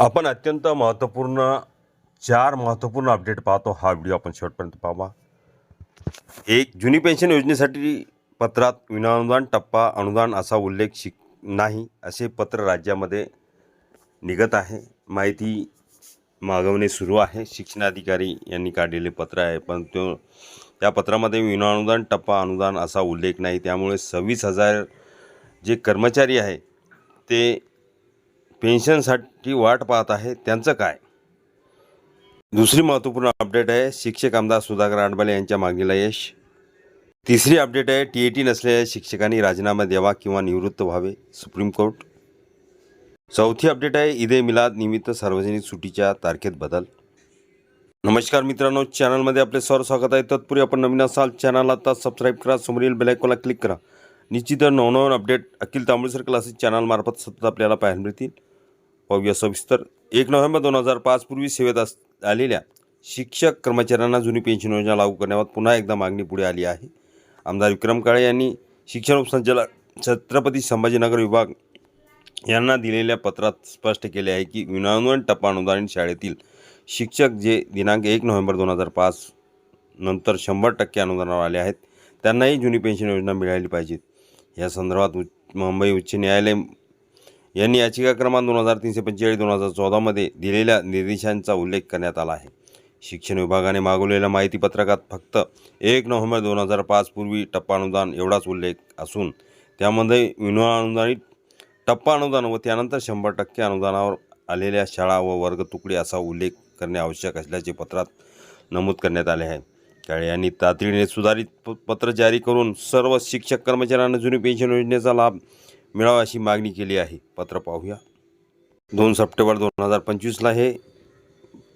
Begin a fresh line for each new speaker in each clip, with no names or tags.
आपण अत्यंत महत्त्वपूर्ण चार महत्त्वपूर्ण अपडेट पाहतो. हा व्हिडिओ आपण शेवटपर्यंत पाहावा. एक जुनी पेन्शन योजनेसाठी पत्रात विनाअनुदान टप्पा अनुदान असा उल्लेख शिक नाही असे पत्र राज्यामध्ये निघत आहे. माहिती मागवणे सुरू आहे. शिक्षणाधिकारी यांनी काढलेले पत्र आहे पण तो त्या पत्रामध्ये विनाअनुदान टप्पा अनुदान असा उल्लेख नाही. त्यामुळे सव्वीस हजार जे कर्मचारी आहे ते पेन्शनसाठी वाट पाहत आहे. त्यांचं काय? दुसरी महत्त्वपूर्ण अपडेट आहे. शिक्षक आमदार सुधाकर आडबाले यांच्या मागणीला यश. तिसरी अपडेट आहे. टी ए टी नसलेल्या शिक्षकांनी राजीनामा द्यावा किंवा निवृत्त व्हावे सुप्रीम कोर्ट. चौथी अपडेट आहे. ईदे मिलाद निमित्त सार्वजनिक सुट्टीच्या तारखेत बदल. नमस्कार मित्रांनो चॅनलमध्ये आपले सर स्वागत आहे. तत्पूर्वी आपण नवीन असाल चॅनल आता सबस्क्राईब करा समोरील बेलायकॉनला क्लिक करा. निश्चित नवनवन अपडेट अखिल तांबळसर क्लासेस चॅनलमार्फत सतत आपल्याला पाहायला मिळतील. पाहूया सविस्तर. एक नोव्हेंबर दोन हजार पाच पूर्वी सेवेत अस आलेल्या शिक्षक कर्मचाऱ्यांना जुनी पेन्शन योजना लागू करण्यावर पुन्हा एकदा मागणी पुढे आली आहे. आमदार विक्रम काळे यांनी शिक्षण उपसंचालक छत्रपती संभाजीनगर विभाग यांना दिलेल्या पत्रात स्पष्ट केले आहे की विनानुदान टप्पा अनुदानित शाळेतील शिक्षक जे दिनांक एक नोव्हेंबर दोन हजार पाच नंतर शंभर टक्के अनुदानावर आले आहेत त्यांनाही जुनी पेन्शन योजना मिळाली पाहिजे या संदर्भात उच्च मुंबई उच्च न्यायालय यांनी याचिका क्रमांक दोन हजार तीनशे पंचेचाळीस दोन हजार चौदामध्ये दिलेल्या निर्देशांचा उल्लेख करण्यात आला आहे. शिक्षण विभागाने मागवलेल्या माहितीपत्रकात फक्त एक नोव्हेंबर दोन हजार पाच पूर्वी टप्पा अनुदान एवढाच उल्लेख असून त्यामध्ये विनाअनुदानित टप्पा अनुदान व त्यानंतर शंभर टक्के अनुदानावर आलेल्या शाळा व वर्ग तुकडे असा उल्लेख करणे आवश्यक असल्याचे पत्रात नमूद करण्यात आले आहे. काळे यांनी तातडीने सुधारित प- पत्र जारी करून सर्व शिक्षक कर्मचाऱ्यांना जुनी पेन्शन योजनेचा लाभ मिळावा अशी मागणी केली आहे. पत्र पाहूया. दोन सप्टेंबर दोन हजार पंचवीसला हे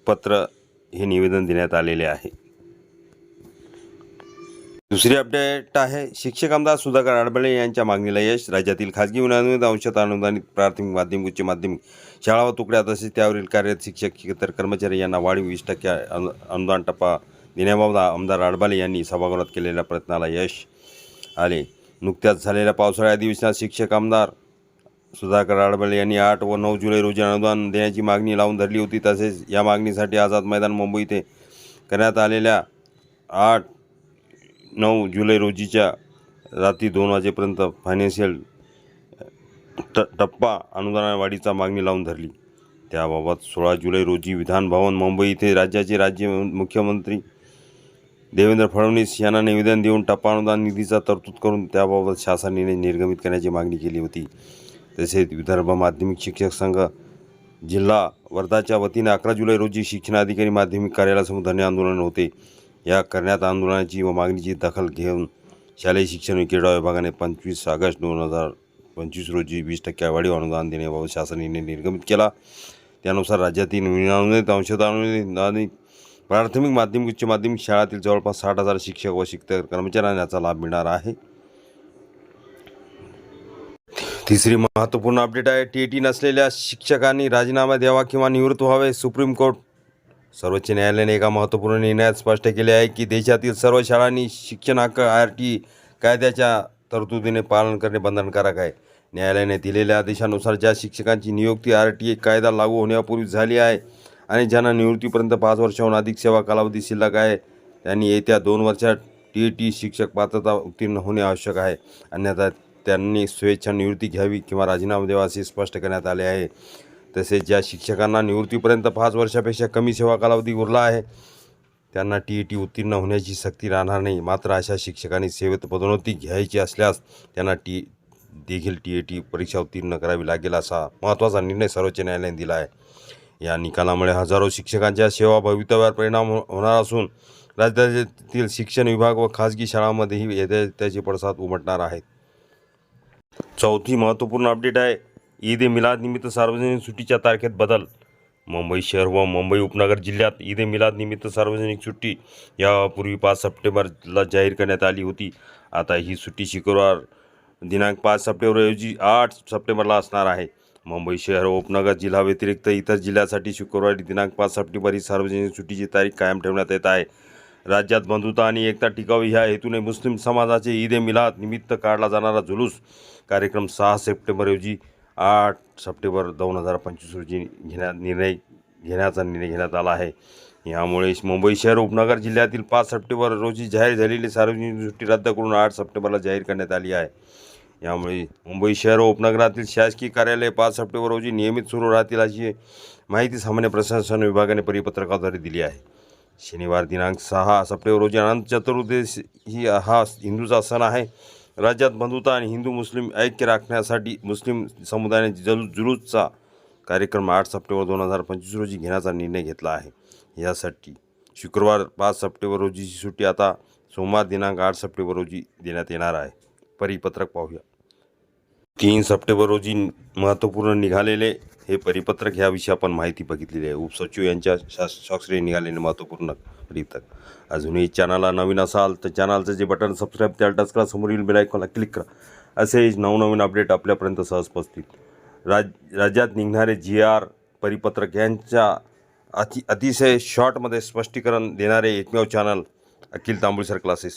पत्र हे निवेदन देण्यात आलेले आहे. दुसरी अपडेट आहे. शिक्षक आमदार सुधाकर आडबळे यांच्या मागणीला यश. राज्यातील खाजगी विनानुदानित अंशात अनुदानित प्राथमिक माध्यमिक उच्च माध्यमिक शाळा व तुकड्या तसेच त्यावरील कार्यरत शिक्षक इतर कर्मचारी यांना वाढीव वीस टक्के अनु- अनुदान टप्पा देण्याबाबत आमदार आडबाले यांनी सभागृहात केलेल्या प्रयत्नाला यश आले. नुकत्याच झालेल्या पावसाळ्या अधिवेशनात शिक्षक आमदार सुधाकर आडबळे यांनी आठ व नऊ जुलै रोजी अनुदान देण्याची मागणी लावून धरली होती. तसेच या मागणीसाठी आझाद मैदान मुंबई येथे करण्यात आलेल्या आठ नऊ जुलै रोजीच्या रात्री दोन वाजेपर्यंत फायनान्शियल ट टप्पा अनुदानवाढीचा मागणी लावून धरली. त्याबाबत सोळा जुलै रोजी विधानभवन मुंबई येथे राज्याचे राज्य मुख्यमंत्री देवेंद्र फडणवीस यांना निवेदन देऊन टप्पा अनुदान निधीचा तरतूद करून त्याबाबत शासनाने निर्गमित करण्याची मागणी केली होती. तसेच विदर्भ माध्यमिक शिक्षक संघ जिल्हा वर्धाच्या वतीने अकरा जुलै रोजी शिक्षणाधिकारी माध्यमिक कार्यालयासमोर धरणे आंदोलन होते. या करण्यात आंदोलनाची व मागणीची दखल घेऊन शालेय शिक्षण व क्रीडा विभागाने पंचवीस ऑगस्ट दोन हजार पंचवीस रोजी वीस टक्के वाढीव अनुदान देण्याबाबत शासनाने निर्गमित केला. त्यानुसार राज्यातील विनानुदानित अंशतः अनुदानित प्राथमिक माध्यमिक उच्च माध्यमिक शाळातील जवळपास साठ हजार शिक्षक व शिक्षक कर्मचाऱ्यांना याचा लाभ मिळणार आहे. तिसरी महत्त्वपूर्ण अपडेट आहे. टी ए टी नसलेल्या शिक्षकांनी राजीनामा द्यावा किंवा निवृत्त व्हावे सुप्रीम कोर्ट सर्वोच्च न्यायालयाने एका महत्त्वपूर्ण निर्णयात स्पष्ट केले आहे की देशातील सर्व शाळांनी शिक्षण हक्क आर टी कायद्याच्या तरतुदीने पालन करणे बंधनकारक आहे. न्यायालयाने दिलेल्या आदेशानुसार ज्या शिक्षकांची नियुक्ती आर टी ए कायदा लागू होण्यापूर्वी झाली आहे आणि ज्यांना निवृत्तीपर्यंत पाच वर्षाहून अधिक सेवा कालावधी शिल्लक आहे त्यांनी येत्या दोन वर्षात टी टी शिक्षक पात्रता उत्तीर्ण होणे आवश्यक आहे. अन्यथा त्यांनी स्वेच्छा निवृत्ती घ्यावी किंवा राजीनामा द्यावा असे स्पष्ट करण्यात आले आहे. तसेच ज्या शिक्षकांना निवृत्तीपर्यंत पाच वर्षापेक्षा कमी सेवा कालावधी उरला आहे त्यांना टी ई टी उत्तीर्ण होण्याची सक्ती राहणार नाही. मात्र अशा शिक्षकांनी सेवेत पदोन्नती घ्यायची असल्यास त्यांना टी देखील टी ए टी परीक्षा उत्तीर्ण करावी लागेल असा महत्त्वाचा निर्णय सर्वोच्च न्यायालयाने दिला आहे. या निकालामुळे हजारो शिक्षकांच्या सेवा भवितव्यावर परिणाम हो-, होणार असून राज्यातील शिक्षण विभाग व खाजगी शाळांमध्येही येत्या त्याचे पडसाद उमटणार आहेत. चौथी महत्त्वपूर्ण अपडेट आहे. ईद ए मिलाद निमित्त सार्वजनिक सुट्टीच्या तारखेत बदल. मुंबई शहर व मुंबई उपनगर जिल्ह्यात ईद ए मिलाद निमित्त सार्वजनिक सुट्टी यापूर्वी पाच सप्टेंबरला जाहीर करण्यात आली होती. आता ही सुट्टी शुक्रवार दिनांक पाच सप्टेंबरऐवजी आठ सप्टेंबरला असणार आहे. मुंबई शहर उपनगर जिल्हा व्यतिरिक्त इतर जिल्ह्यासाठी शुक्रवारी दिनांक पाच सप्टेंबर ही सार्वजनिक सुट्टीची तारीख कायम ठेवण्यात येत आहे. राज्यात बंधुता आणि एकता टिकावी ह्या हेतूने मुस्लिम समाजाचे ईद ए मिलाद निमित्त काढला जाणारा जुलूस कार्यक्रम सहा सप्टेंबर रोजी आठ सप्टेंबर दोन हजार पंचवीस रोजी घेण्यात निर्णय घेण्याचा निर्णय घेण्यात आला आहे. यामुळे मुंबई शहर उपनगर जिल्ह्यातील पाच सप्टेंबर रोजी जाहीर झालेली सार्वजनिक सुट्टी रद्द करून आठ सप्टेंबरला जाहीर करण्यात आली आहे. यामुळे मुंबई शहर व उपनगरातील शासकीय कार्यालय पाच सप्टेंबर रोजी नियमित सुरू राहतील अशी माहिती सामान्य प्रशासन विभागाने परिपत्रकाद्वारे दिली आहे. शनिवार दिनांक सहा सप्टेंबर रोजी अनंत चतुर्दशी ही हा हिंदूचा सण आहे. राज्यात बंधुता आणि हिंदू मुस्लिम ऐक्य राखण्यासाठी मुस्लिम समुदायाने जल जुलूसचा कार्यक्रम आठ सप्टेंबर दोन हजार पंचवीस रोजी घेण्याचा निर्णय घेतला आहे. यासाठी शुक्रवार पाच सप्टेंबर रोजीची सुट्टी आता सोमवार दिनांक आठ सप्टेंबर रोजी देण्यात येणार आहे. परिपत्रक पाहूया. तीन सप्टेंबर रोजी महत्त्वपूर्ण निघालेले हे परिपत्रक ह्याविषयी आपण माहिती बघितलेली आहे. उपसचिव यांच्या शा स्वाक्षरी निघालेले महत्त्वपूर्ण परिपत्रक. अजूनही चॅनलला नवीन असाल तर चॅनलचं जे बटन सबस्क्राईब त्याला टच करा समोरील बेलायकॉनला क्लिक करा. असे नवनवीन अपडेट आपल्यापर्यंत सहज पोचतील राज राज्यात निघणारे जी आर परिपत्रक यांच्या अति अतिशय शॉर्टमध्ये स्पष्टीकरण देणारे एकमेव चॅनल अखिल तांबुळसर क्लासेस